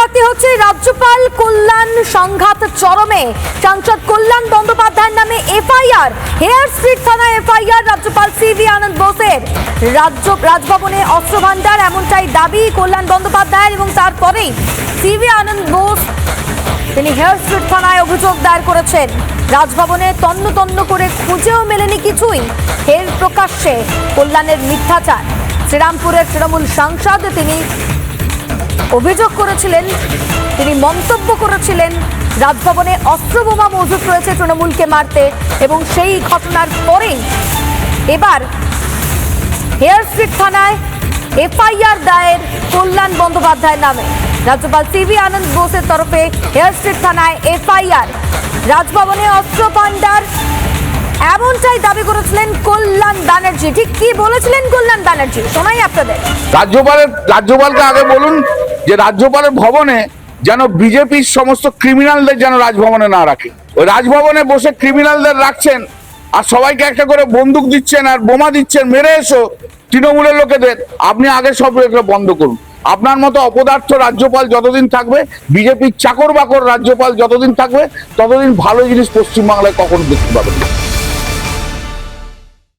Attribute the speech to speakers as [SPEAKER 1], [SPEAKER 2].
[SPEAKER 1] রাতে হচ্ছে রাজ্যপাল কল্যাণ সংঘাত চরমে। সাংসদ কল্যাণ বন্দ্যোপাধ্যায়ের নামে এফআইআর। হেয়ার স্ট্রিট থানায় এফআইআর রাজ্যপাল সি ভি আনন্দ বোসের। রাজ্য, রাজভবনে অস্ত্র ভান্ডার এমনটাই দাবি কল্যাণ বন্দ্যোপাধ্যায়ের এবং তারপরেই সিভি আনন্দ বোস, তিনি হেয়ার স্ট্রিট থানায় অভিযোগ দায়ের করেছেন। রাজভবনে তন্ন তন্ন করে খুঁজেও মেলেনি কিছুই। হের প্রকাশ্যে কল্যাণের মিথ্যাচার। শ্রীরামপুরের তৃণমূল সাংসদ তিনি অভিযোগ করেছিলেন, তিনি মন্তব্য করেছিলেন, রাজভবনে অস্ত্রবোমা মজুত রয়েছে তৃণমূলকে মারতে এবং সেই ঘটনার পরেই এবার হেয়ার স্ট্রিট থানায় এফআইআর দায়ের কল্যাণ বন্দ্যোপাধ্যায়ের নামে। রাজ্যপাল সিভি আনন্দ বোসের তরফে হেয়ার স্ট্রিট থানায় এফআইআর। রাজভবনে অস্ত্র ভান্ডার এমনটাই দাবি করেছিলেন কল্যাণ ব্যানার্জি। ঠিক কি বলেছিলেন কল্যাণ ব্যানার্জি? শোনাই আপনাদের।
[SPEAKER 2] রাজ্যপালের রাজ্যপালকে আগে বলুন। যে রাজ্যপালের ভবনে যেন বিজেপির সমস্ত ক্রিমিনালদের যেন রাজভবনে না রাখে। ওই রাজভবনে বসে ক্রিমিনালদের রাখছেন আর সবাইকে একটা করে বন্দুক দিচ্ছেন আর বোমা দিচ্ছেন, মেরে এসো তৃণমূলের লোকেদের। আপনি আগে সব এগুলো বন্ধ করুন। আপনার মতো অপদার্থ রাজ্যপাল যতদিন থাকবে, বিজেপির চাকর বাকর রাজ্যপাল যতদিন থাকবে, ততদিন ভালো জিনিস পশ্চিমবাংলায় কখনো দেখতে পাবেন না।